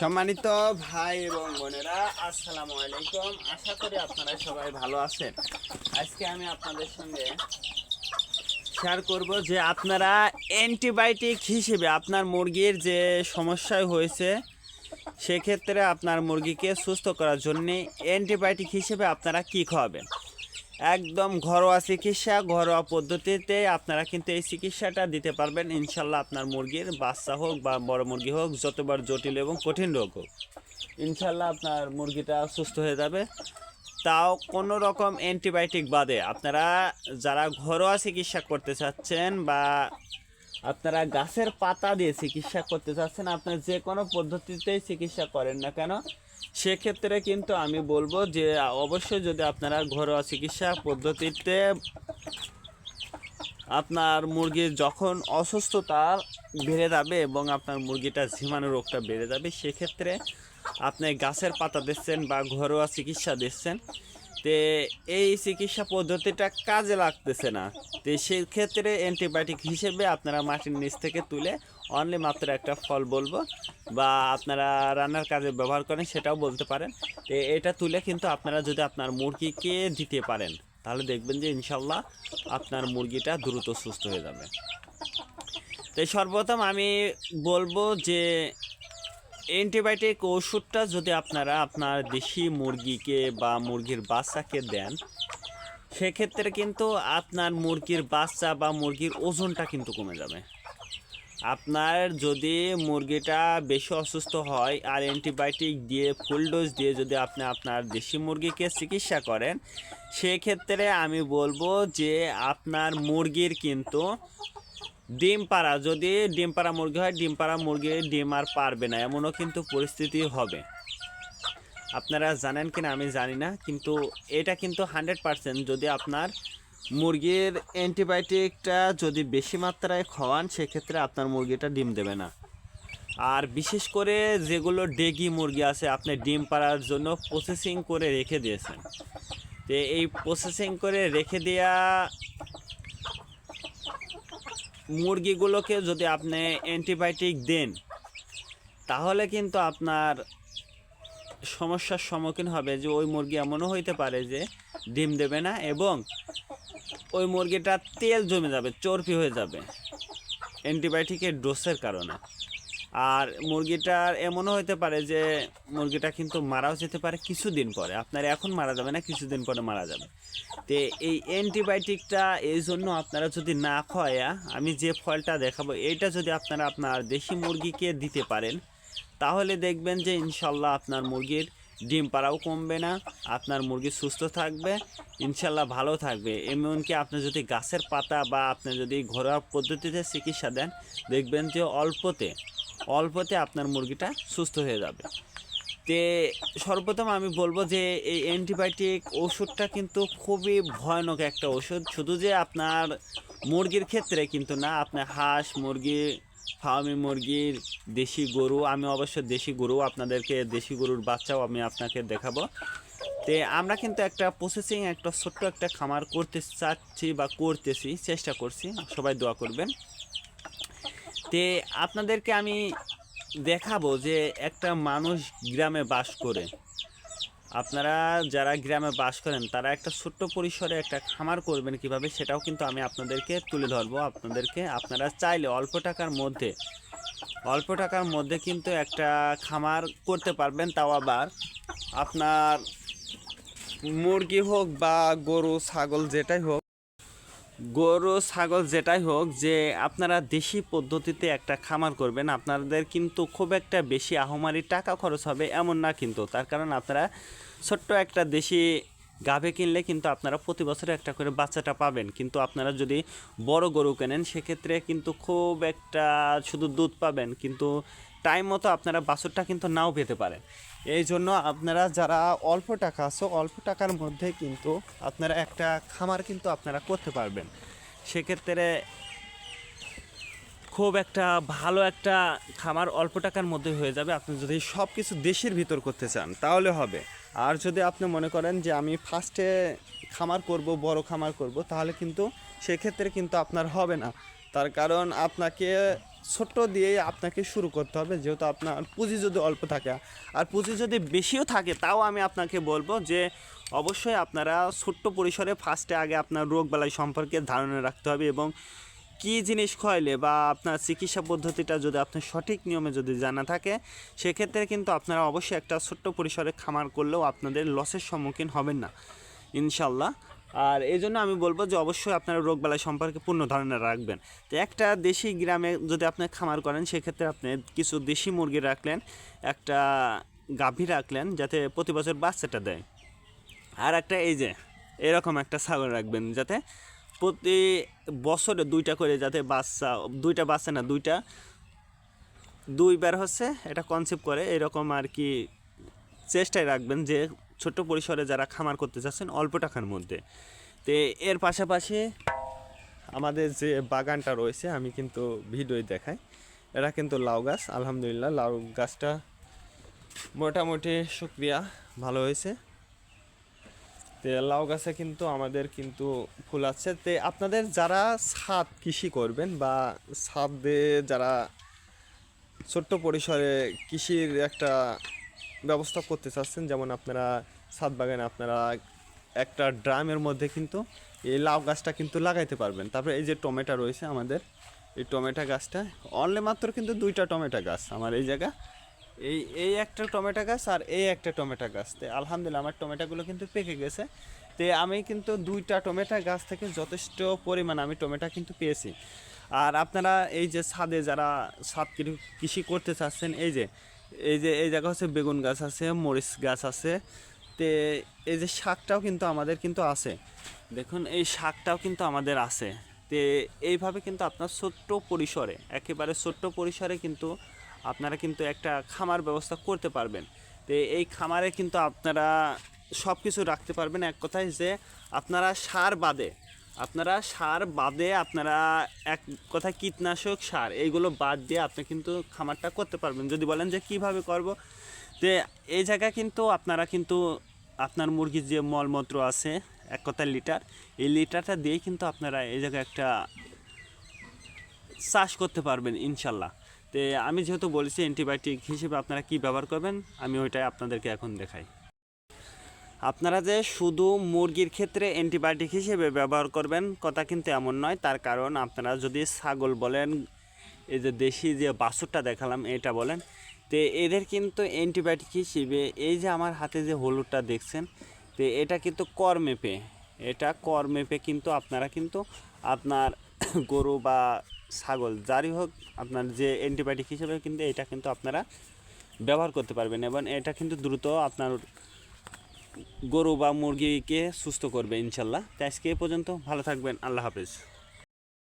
সম্মানিত ভাই এবং বোনেরা, আসসালামু আলাইকুম। আশা করি আপনারা সবাই ভালো আছেন। আজকে আমি আপনাদের সঙ্গে শেয়ার করব যে আপনারা অ্যান্টিবায়োটিক হিসেবে আপনার মুরগির যে সমস্যায় হয়েছে, সেক্ষেত্রে আপনার মুরগিকে সুস্থ করার জন্যে অ্যান্টিবায়োটিক হিসেবে আপনারা কি খাওয়াবেন? একদম ঘরোয়া চিকিৎসা, ঘরোয়া পদ্ধতিতে আপনারা কিন্তু এই চিকিৎসাটা দিতে পারবেন। ইনশাল্লাহ আপনার মুরগির বাচ্চা হোক বা বড় মুরগি হোক, যতবার জটিল এবং কঠিন রোগ হোক, ইনশাল্লাহ আপনার মুরগিটা সুস্থ হয়ে যাবে। তাও কোনো রকম অ্যান্টিবায়োটিক বাদে আপনারা যারা ঘরোয়া চিকিৎসা করতে চাচ্ছেন বা আপনারা গাছের পাতা দিয়ে চিকিৎসা করতে চাচ্ছেন, আপনার যে কোনো পদ্ধতিতেই চিকিৎসা করেন না কেন? সেক্ষেত্রে কিন্তু আমি বলব যে, অবশ্যই যদি আপনারা ঘরোয়া চিকিৎসা পদ্ধতিতে আপনার মুরগির যখন অসুস্থতা বেড়ে যাবে এবং আপনার মুরগিটা ঝিমানো রোগটা বেড়ে যাবে, সেক্ষেত্রে আপনি গাছের পাতা দিচ্ছেন বা ঘরোয়া চিকিৎসা দিচ্ছেন। তে এই চিকিৎসা পদ্ধতিটা কাজে লাগতেছে না। তো সেক্ষেত্রে অ্যান্টিবায়োটিক হিসেবে আপনারা মাটির নিচ থেকে তুলে অনলি মাত্র একটা ফল বলব বা আপনারা রান্নার কাজে ব্যবহার করেন সেটাও বলতে পারেন। তো এটা তুলে কিন্তু আপনারা যদি আপনার মুরগিকে দিতে পারেন, তাহলে দেখবেন যে ইনশাল্লাহ আপনার মুরগিটা দ্রুত সুস্থ হয়ে যাবে। তো সর্বপ্রথম আমি বলব যে অ্যান্টিবায়োটিক ওষুধটা যদি আপনারা আপনার দেশি মুরগিকে বা মুরগির বাচ্চাকে দেন, সেক্ষেত্রে কিন্তু আপনার মুরগির বাচ্চা বা মুরগির ওজনটা কিন্তু কমে যাবে। আপনার যদি মুরগিটা বেশি অসুস্থ হয় আর অ্যান্টিবায়োটিক দিয়ে ফুল ডোজ দিয়ে যদি আপনি আপনার দেশি মুরগিকে চিকিৎসা করেন, সেক্ষেত্রে আমি বলব যে আপনার মুরগির কিন্তু ডিম পাড়া, যদি ডিম পাড়া মুরগি হয়, ডিম পাড়া মুরগি ডিম আর পারবে না, এমনও কিন্তু পরিস্থিতি হবে। আপনারা জানেন কিনা আমি জানি না, কিন্তু এটা কিন্তু হান্ড্রেড পার্সেন্ট যদি আপনার মুরগির অ্যান্টিবায়োটিকটা যদি বেশি মাত্রায় খাওয়ান, সেক্ষেত্রে আপনার মুরগিটা ডিম দেবে না। আর বিশেষ করে যেগুলো ডেগি মুরগি আছে, আপনি ডিম পাড়ার জন্য প্রসেসিং করে রেখে দিয়েছেন। তো এই প্রসেসিং করে রেখে দেওয়া মুরগিগুলোকে যদি আপনি অ্যান্টিবায়োটিক দেন, তাহলে কিন্তু আপনার সমস্যার সম্মুখীন হবে যে ওই মুরগি এমনও হইতে পারে যে ডিম দেবে না এবং ওই মুরগিটা তেল জমে যাবে, চর্বি হয়ে যাবে অ্যান্টিবায়োটিকের ডোসের কারণে। আর মুরগিটার এমনও হতে পারে যে মুরগিটা কিন্তু মারাও যেতে পারে কিছুদিন পরে। আপনার এখন মারা যাবে না, কিছুদিন পরে মারা যাবে। তো এই অ্যান্টিবায়োটিকটা এই জন্য আপনারা যদি না খাওয়া আমি যে ফলটা দেখাবো, এইটা যদি আপনারা আপনার দেশি মুরগিকে দিতে পারেন, তাহলে দেখবেন যে ইনশাল্লাহ আপনার মুরগির ডিম পাড়াও কমবে না, আপনার মুরগি সুস্থ থাকবে, ইনশাল্লাহ ভালো থাকবে। এমনকি আপনি যদি গাছের পাতা বা আপনি যদি ঘরোয়া পদ্ধতিতে চিকিৎসা দেন, দেখবেন যে অল্পতে অল্পতে আপনার মুরগিটা সুস্থ হয়ে যাবে। তে সর্বপ্রথম আমি বলব যে এই অ্যান্টিবায়োটিক ওষুধটা কিন্তু খুবই ভয়ানক একটা ওষুধ। শুধু যে আপনার মুরগির ক্ষেত্রে কিন্তু না, আপনার হাঁস মুরগি, ফার্মি মুরগির দেশি গরু, আমি অবশ্য দেশি গরু, আপনাদেরকে দেশি গরুর বাচ্চাও আমি আপনাকে দেখাবো। তে আমরা কিন্তু একটা প্রসেসিং একটা ছোট্ট একটা খামার করতে চাচ্ছি বা করতেছি, চেষ্টা করছি, সবাই দোয়া করবেন। তে আপনাদেরকে আমি দেখাবো যে একটা মানুষ গ্রামে বাস করে। আপনারা যারা গ্রামে বাস করেন, তারা একটা ছোট্ট পরিসরে একটা খামার করবেন কীভাবে, সেটাও কিন্তু আমি আপনাদেরকে তুলে ধরবো। আপনাদেরকে, আপনারা চাইলে অল্প টাকার মধ্যে, অল্প টাকার মধ্যে কিন্তু একটা খামার করতে পারবেন। তাও আবার আপনার মুরগি হোক বা গরু, ছাগল, যেটাই হোক গরু, ছাগল যেটাই হোক, যে আপনারা দেশি পদ্ধতিতে একটা খামার করবেন, আপনাদের কিন্তু খুব একটা বেশি আহমারি টাকা খরচ হবে এমন না কিন্তু। তার কারণ আপনারা ছোট্ট একটা দেশি গাভে কিনলে কিন্তু আপনারা প্রতি বছরে একটা করে বাচ্চাটা পাবেন। কিন্তু আপনারা যদি বড় গরু কেনেন, সেক্ষেত্রে কিন্তু খুব একটা শুধু দুধ পাবেন, কিন্তু টাইম মতো আপনারা বাছুরটা কিন্তু নাও পেতে পারেন। এই জন্য আপনারা যারা অল্প টাকা আছো অল্প টাকার মধ্যে কিন্তু আপনারা একটা খামার কিন্তু আপনারা করতে পারবেন। সেক্ষেত্রে খুব একটা ভালো একটা খামার অল্প টাকার মধ্যে হয়ে যাবে। আপনি যদি সব কিছু দেশের ভিতর করতে চান, তাহলে হবে। আর যদি আপনি মনে করেন যে আমি ফার্স্টে খামার করব, বড় খামার করব, তাহলে কিন্তু সেক্ষেত্রে কিন্তু আপনার হবে না। তার কারণ আপনাকে ছোট্ট দিয়েই আপনাকে শুরু করতে হবে, যেহেতু আপনার পুঁজি যদি অল্প থাকে। আর পুঁজি যদি বেশিও থাকে, তাও আমি আপনাকে বলব যে, অবশ্যই আপনারা ছোট্ট পরিসরে ফার্স্টে আগে আপনার রোগবালাই সম্পর্কে ধারণা রাখতে হবে এবং কী জিনিস খাওয়াইলে বা আপনার চিকিৎসা পদ্ধতিটা যদি আপনার সঠিক নিয়মে যদি জানা থাকে, সেক্ষেত্রে কিন্তু আপনারা অবশ্যই একটা ছোট্ট পরিসরে খামার করলেও আপনাদের লসের সম্মুখীন হবেন না। ইনশাল্লাহ আর এই জন্য আমি বলব যে অবশ্যই আপনারা রোগবালাই সম্পর্কে পূর্ণ ধারণা রাখবেন। তো একটা দেশি গ্রামে যদি আপনি খামার করেন, সেক্ষেত্রে আপনি কিছু দেশি মুরগি রাখলেন, একটা গাভী রাখলেন, যাতে প্রতি বছর বাচ্চাটা দেয়। আর একটা এই যে, এরকম একটা ছাগল রাখবেন যাতে প্রতি বছরে দুইটা করে যাতে বাচ্চা, দুইটা বাচ্চা না, দুইটা, দুইবার হচ্ছে এটা কনসেপ্ট করে, এরকম আর কি চেষ্টায় রাখবেন যে ছোট্ট পরিসরে যারা খামার করতে চাচ্ছেন অল্প টাকার মধ্যে। তো এর পাশাপাশি আমাদের যে বাগানটা রয়েছে, আমি কিন্তু ভিডিওই দেখাই। এরা কিন্তু লাউ গাছ, আলহামদুলিল্লাহ লাউ গাছটা মোটামুটি শুক্রিয়া ভালো হয়েছে। তো লাউ গাছে কিন্তু আমাদের কিন্তু ফুল আছে। তে আপনাদের যারা ছাদ কৃষি করবেন বা ছাদে যারা ছোট্ট পরিসরে কৃষির একটা ব্যবস্থা করতে চাচ্ছেন, যেমন আপনারা ছাদ বাগানে আপনারা একটা ড্রামের মধ্যে কিন্তু এই লাউ গাছটা কিন্তু লাগাইতে পারবেন। তারপরে এই যে টমেটো রয়েছে আমাদের, এই টমেটো গাছটা অনলি মাত্র কিন্তু দুইটা টমেটো গাছ আমার এই জায়গা। এই এই একটা টমেটো গাছ আর এই একটা টমেটো গাছ। তো আলহামদুলিল্লাহ আমার টমেটোগুলো কিন্তু পেকে গেছে। তো আমি কিন্তু দুইটা টমেটো গাছ থেকে যথেষ্ট পরিমাণ আমি টমেটো কিন্তু পেয়েছি। আর আপনারা এই যে ছাদে যারা ছাদ কৃষি করতে চাচ্ছেন, এই যে এই যে, এই জায়গা হচ্ছে বেগুন গাছ আছে, মরিচ গাছ আছে। তে এই যে শাকটাও কিন্তু আমাদের কিন্তু আছে। দেখুন, এই শাকটাও কিন্তু আমাদের আছে। তে এইভাবে কিন্তু আপনার ছোট্ট পরিসরে, একেবারে ছোট্ট পরিসরে কিন্তু আপনারা কিন্তু একটা খামার ব্যবস্থা করতে পারবেন। তো এই খামারে কিন্তু আপনারা সব কিছু রাখতে পারবেন। এক কথায় যে আপনারা সার বাদে আপনারা সার বাদে আপনারা এক কথায় কীটনাশক সার, এইগুলো বাদ দিয়ে আপনি কিন্তু খামারটা করতে পারবেন। যদি বলেন যে কীভাবে করব? যে এই জায়গায় কিন্তু আপনারা কিন্তু আপনার মুরগির যে মলমূত্র আছে, এক কথায় লিটার, এই লিটারটা দিয়েই কিন্তু আপনারা এই জায়গায় একটা চাষ করতে পারবেন ইনশাল্লাহ। তো আমি যেহেতু বলেছি অ্যান্টিবায়োটিক হিসেবে আপনারা কি ব্যবহার করবেন, আমি ওইটাই আপনাদেরকে এখন দেখাই। আপনারা যে শুধু মুরগির ক্ষেত্রে অ্যান্টিবায়োটিক হিসেবে ব্যবহার করবেন, কথা কিন্তু এমন নয়। তার কারণ আপনারা যদি ছাগল বলেন, এই যে দেশি যে বাছুরটা দেখালাম, এটা বলেন, তো এদের কিন্তু অ্যান্টিবায়োটিক হিসেবে এই যে আমার হাতে যে হলুদটা দেখছেন, তো এটা কিন্তু কর মেপে, এটা কর মেপে কিন্তু আপনারা কিন্তু আপনার গরু বা ছাগল, যারই হোক আপনার যে অ্যান্টিবায়োটিক হিসেবে কিন্তু এটা কিন্তু আপনারা ব্যবহার করতে পারবেন এবং এটা কিন্তু দ্রুত আপনার গরু বা মুরগিকে সুস্থ করবে ইনশাল্লাহ। তো আজকে এ পর্যন্ত ভালো থাকবেন আল্লাহ হাফেজ।